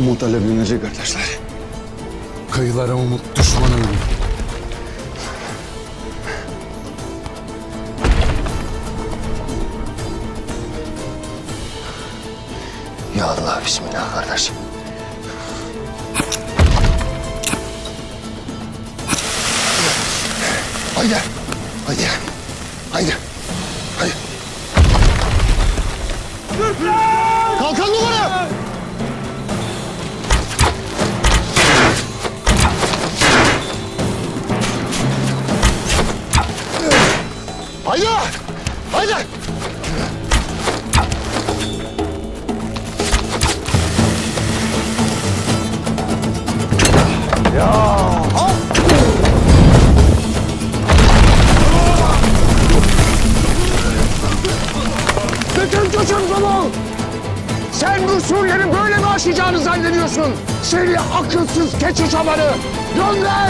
Umut alevlenecek arkadaşlar. Kıyılara umut düşman ölüm. Ya Allah bismillah kardeşim. Haydi. Haydi. Haydi. Haydi. Kalkan Haydi! Haydi! Bütün çocuğum dolu. Sen bu Suriye'nin böyle mi aşacağını zannediyorsun? Seni akılsız keçi çobanı. Gönder!